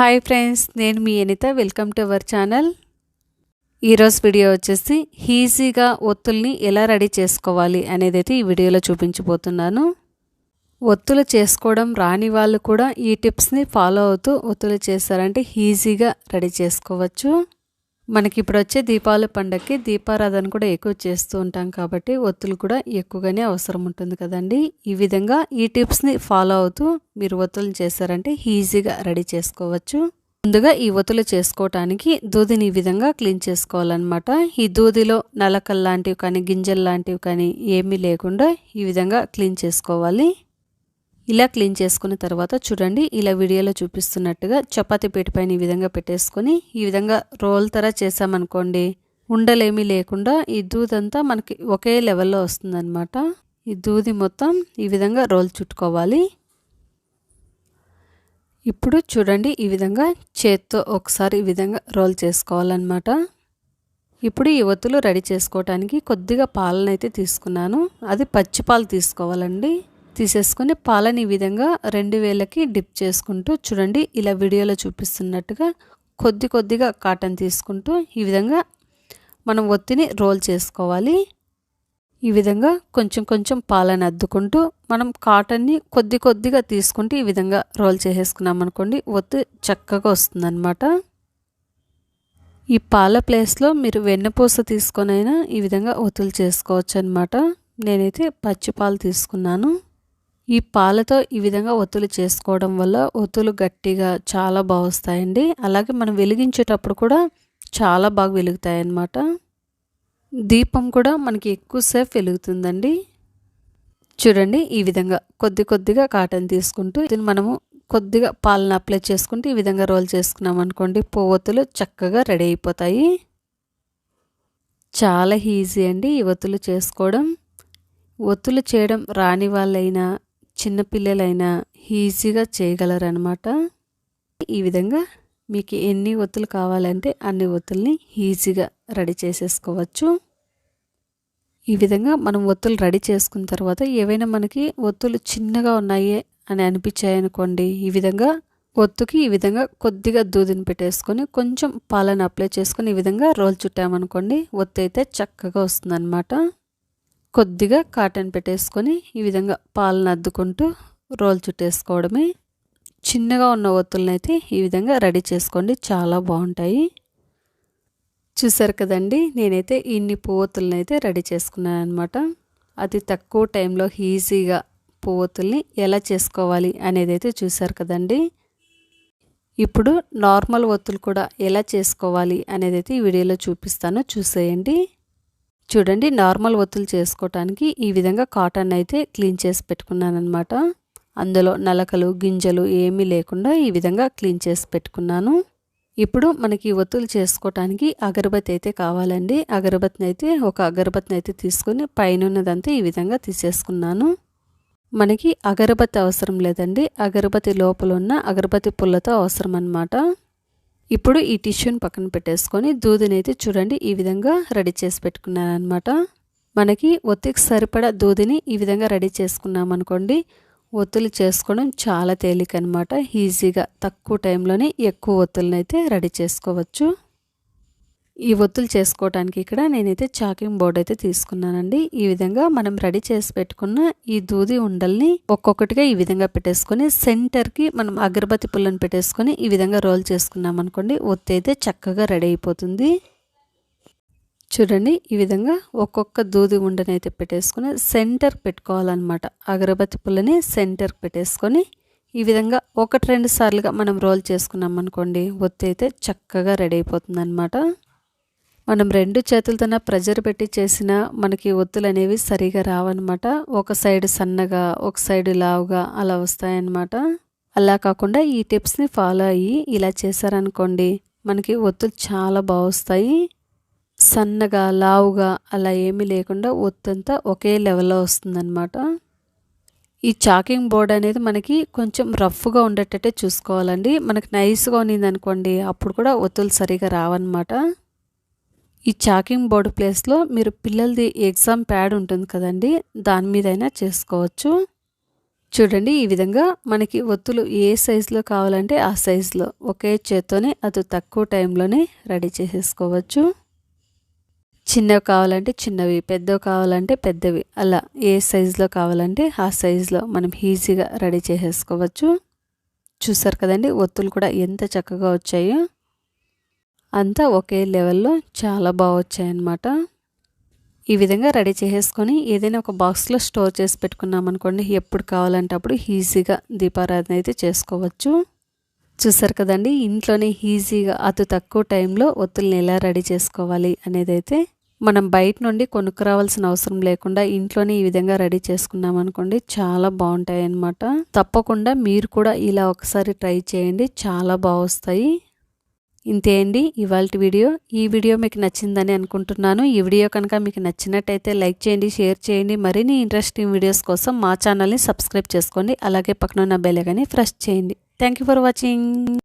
Hi friends నేను మీ Anitha. Welcome to our channel. ఈరోజు video వచ్చేసి ఈజీగా ఒత్తుల్ని ఎలా రెడీ చేసుకోవాలి అనేది అయితే ఈ వీడియోలో చూపించబోతున్నాను. ఒత్తులు చేసుకోవడం రాని వాళ్ళు కూడా ఈ టిప్స్ని ఫాలో అవుతూ ఒత్తులు చేస్తారంటే ఈజీగా రెడీ చేసుకోవచ్చు. మనకి ఇప్పుడు వచ్చే దీపావళి పండగకి దీపారాధన కూడా ఎక్కువ చేస్తూ ఉంటాం కాబట్టి ఒత్తులు కూడా ఎక్కువగానే అవసరం ఉంటుంది కదండి. ఈ విధంగా ఈ టిప్స్ని ఫాలో అవుతూ మీరు ఒత్తులు చేశారంటే ఈజీగా రెడీ చేసుకోవచ్చు. ముందుగా ఈ ఒత్తులు చేసుకోవటానికి దూదిని ఈ విధంగా క్లీన్ చేసుకోవాలన్నమాట. ఈ దూదిలో నలకల్ లాంటివి కానీ గింజలు లాంటివి కానీ ఏమీ లేకుండా ఈ విధంగా క్లీన్ చేసుకోవాలి. ఇలా క్లీన్ చేసుకున్న తర్వాత చూడండి ఇలా వీడియోలో చూపిస్తున్నట్టుగా చపాతి పీట పైన ఈ విధంగా పెట్టేసుకొని ఈ విధంగా రోల్ తర చేసామనుకోండి ఉండలేమీ లేకుండా ఈ దూదంతా మనకి ఒకే లెవెల్లో వస్తుందన్నమాట. ఈ దూది మొత్తం ఈ విధంగా రోల్ చుట్టుకోవాలి. ఇప్పుడు చూడండి ఈ విధంగా చేత్తో ఒకసారి ఈ విధంగా రోల్ చేసుకోవాలన్నమాట. ఇప్పుడు ఈ ఒత్తులు రెడీ చేసుకోవటానికి కొద్దిగా పాలనైతే తీసుకున్నాను. అది పచ్చి పాలు తీసుకోవాలండి. తీసేసుకొని పాలని ఈ విధంగా రెండు వేలకి డిప్ చేసుకుంటూ చూడండి ఇలా వీడియోలో చూపిస్తున్నట్టుగా కొద్ది కొద్దిగా కాటన్ తీసుకుంటూ ఈ విధంగా మనం ఒత్తిని రోల్ చేసుకోవాలి. ఈ విధంగా కొంచెం కొంచెం పాలను అద్దుకుంటూ మనం కాటన్ని కొద్ది కొద్దిగా తీసుకుంటూ ఈ విధంగా రోల్ చేసేసుకున్నాం అనుకోండి ఒత్తి చక్కగా వస్తుందన్నమాట. ఈ పాల ప్లేస్లో మీరు వెన్నపూస తీసుకొనైనా ఈ విధంగా ఒత్తులు చేసుకోవచ్చు అనమాట నేనైతే పచ్చి పాలు తీసుకున్నాను. ఈ పాలతో ఈ విధంగా ఒత్తులు చేసుకోవడం వల్ల ఒత్తులు గట్టిగా చాలా బాగుస్తాయండి. అలాగే మనం వెలిగించేటప్పుడు కూడా చాలా బాగా వెలుగుతాయి అన్నమాట దీపం కూడా మనకి ఎక్కువసేపు వెలుగుతుందండి. చూడండి ఈ విధంగా కొద్ది కొద్దిగా కాటన్ తీసుకుంటూ దీన్ని మనము కొద్దిగా పాలను అప్లై చేసుకుంటూ ఈ విధంగా రోల్ చేసుకున్నాం అనుకోండి ఒత్తులు చక్కగా రెడీ అయిపోతాయి. చాలా ఈజీ అండి ఈ ఒత్తులు చేసుకోవడం. ఒత్తులు చేయడం రాని వాళ్ళైనా చిన్నపిల్లలైనా ఈజీగా చేయగలరనమాట ఈ విధంగా మీకు ఎన్ని ఒత్తులు కావాలంటే అన్ని ఒత్తుల్ని ఈజీగా రెడీ చేసేసుకోవచ్చు. ఈ విధంగా మనం ఒత్తులు రెడీ చేసుకున్న తర్వాత ఏవైనా మనకి ఒత్తులు చిన్నగా ఉన్నాయి అని అనిపించాయనుకోండి ఈ విధంగా ఒత్తుకి ఈ విధంగా కొద్దిగా దూదిని పెట్టేసుకొని కొంచెం పాలను అప్లై చేసుకొని ఈ విధంగా రోల్ చుట్టామనుకోండి ఒత్తు అయితే చక్కగా వస్తుందన్నమాట. కొద్దిగా కాటన్ పెట్టేసుకొని ఈ విధంగా పాలను అద్దుకుంటూ రోల్ చుట్టేసుకోవడమే. చిన్నగా ఉన్న ఒత్తులను అయితే ఈ విధంగా రెడీ చేసుకోండి. చాలా బాగుంటాయి. చూసారు కదండి నేనైతే ఇన్ని పువ్వొత్తులను అయితే రెడీ చేసుకున్నాను అనమాట అతి తక్కువ టైంలో ఈజీగా పువ్వొత్తుల్ని ఎలా చేసుకోవాలి అనేది అయితే చూసారు కదండి. ఇప్పుడు నార్మల్ ఒత్తులు కూడా ఎలా చేసుకోవాలి అనేది అయితే ఈ వీడియోలో చూపిస్తాను. చూసేయండి. చూడండి నార్మల్ ఒత్తులు చేసుకోవటానికి ఈ విధంగా కాటన్ అయితే క్లీన్ చేసి పెట్టుకున్నాను అనమాట అందులో నలకలు గింజలు ఏమీ లేకుండా ఈ విధంగా క్లీన్ చేసి పెట్టుకున్నాను. ఇప్పుడు మనకి ఒత్తులు చేసుకోవటానికి అగరబత్తి అయితే కావాలండి. అగరబత్తిని అయితే ఒక అగరబత్తిని అయితే తీసుకొని పైన ఉన్నదంతా ఈ విధంగా తీసేసుకున్నాను. మనకి అగరబత్తి అవసరం లేదండి. అగరబత్తి లోపల ఉన్న అగరబత్తి పుల్లతో అవసరం అనమాట ఇప్పుడు ఈ టిష్యూని పక్కన పెట్టేసుకొని దూదిని అయితే చూడండి ఈ విధంగా రెడీ చేసి పెట్టుకున్నాను అనమాట మనకి ఒత్తికి సరిపడా దూదిని ఈ విధంగా రెడీ చేసుకున్నాం అనుకోండి ఒత్తులు చేసుకోవడం చాలా తేలిక అనమాట ఈజీగా తక్కువ టైంలోనే ఎక్కువ ఒత్తులను అయితే రెడీ చేసుకోవచ్చు. ఈ ఒత్తులు చేసుకోవడానికి ఇక్కడ నేనైతే చాకింగ్ బోర్డ్ అయితే తీసుకున్నానండి. ఈ విధంగా మనం రెడీ చేసి పెట్టుకున్న ఈ దూది ఉండల్ని ఒక్కొక్కటిగా ఈ విధంగా పెట్టేసుకొని సెంటర్కి మనం అగరబత్తి పుల్లని పెట్టేసుకొని ఈ విధంగా రోల్ చేసుకున్నాం అనుకోండి ఒత్తి అయితే చక్కగా రెడీ అయిపోతుంది. చూడండి ఈ విధంగా ఒక్కొక్క దూది ఉండని అయితే పెట్టేసుకొని సెంటర్ పెట్టుకోవాలన్నమాట. అగరబత్తి పుల్లని సెంటర్ పెట్టేసుకొని ఈ విధంగా ఒకటి రెండు సార్లుగా మనం రోల్ చేసుకున్నాం అనుకోండి ఒత్తి అయితే చక్కగా రెడీ అయిపోతుంది అనమాట మనం రెండు చేతులతోన ప్రెజర్ పెట్టి చేసిన మనకి ఒత్తులు అనేవి సరిగా రావన్నమాట. ఒక సైడ్ సన్నగా ఒక సైడ్ లావుగా అలా వస్తాయన్నమాట. అలా కాకుండా ఈ టిప్స్ని ఫాలో అయ్యి ఇలా చేశారనుకోండి మనకి ఒత్తులు చాలా బాగా వస్తాయి. సన్నగా లావుగా అలా ఏమీ లేకుండా ఒత్తంతా ఒకే లెవెల్లో వస్తుందన్నమాట. ఈ చాకింగ్ బోర్డ్ అనేది మనకి కొంచెం రఫ్గా ఉండేటట్టే చూసుకోవాలండి. మనకి నైస్గా ఉన్నింది అనుకోండి అప్పుడు కూడా ఒత్తులు సరిగా రావన్నమాట. ఈ చాకింగ్ బోర్డు ప్లేస్లో మీరు పిల్లలది ఎగ్జామ్ ప్యాడ్ ఉంటుంది కదండి దాని మీదైనా చేసుకోవచ్చు. చూడండి ఈ విధంగా మనకి ఒత్తులు ఏ సైజులో కావాలంటే ఆ సైజులో ఒకే చేత్తోనే అది తక్కువ టైంలోనే రెడీ చేసేసుకోవచ్చు. చిన్నవి కావాలంటే చిన్నవి పెద్దవి కావాలంటే పెద్దవి అలా ఏ సైజులో కావాలంటే ఆ సైజులో మనం ఈజీగా రెడీ చేసేసుకోవచ్చు. చూసారు కదండి ఒత్తులు కూడా ఎంత చక్కగా వచ్చాయో. అంతా ఒకే లెవెల్లో చాలా బాగా వచ్చాయన్నమాట. ఈ విధంగా రెడీ చేసేసుకొని ఏదైనా ఒక బాక్స్లో స్టోర్ చేసి పెట్టుకున్నాం అనుకోండి ఎప్పుడు కావాలంటే అప్పుడు ఈజీగా దీపారాధన అయితే చేసుకోవచ్చు. చూసారు కదండి ఇంట్లోనే ఈజీగా అతి తక్కువ టైంలో ఒత్తుల్ని ఎలా రెడీ చేసుకోవాలి అనేది అయితే మనం బయట నుండి కొనుక్కురావాల్సిన అవసరం లేకుండా ఇంట్లోనే ఈ విధంగా రెడీ చేసుకున్నాం అనుకోండి చాలా బాగుంటాయి అన్నమాట తప్పకుండా మీరు కూడా ఇలా ఒకసారి ట్రై చేయండి చాలా బాగా వస్తాయి. ఇంతే అండి. ఇవాళ వీడియో. ఈ వీడియో మీకు నచ్చిందని అనుకుంటున్నాను. ఈ వీడియో కనుక మీకు నచ్చినట్టయితే లైక్ చేయండి షేర్ చేయండి. మరిన్ని ఇంట్రెస్టింగ్ వీడియోస్ కోసం మా ఛానల్ని సబ్స్క్రైబ్ చేసుకోండి. అలాగే పక్కన ఉన్న బెల్ కానీ ప్రెస్ చేయండి. Thank for watching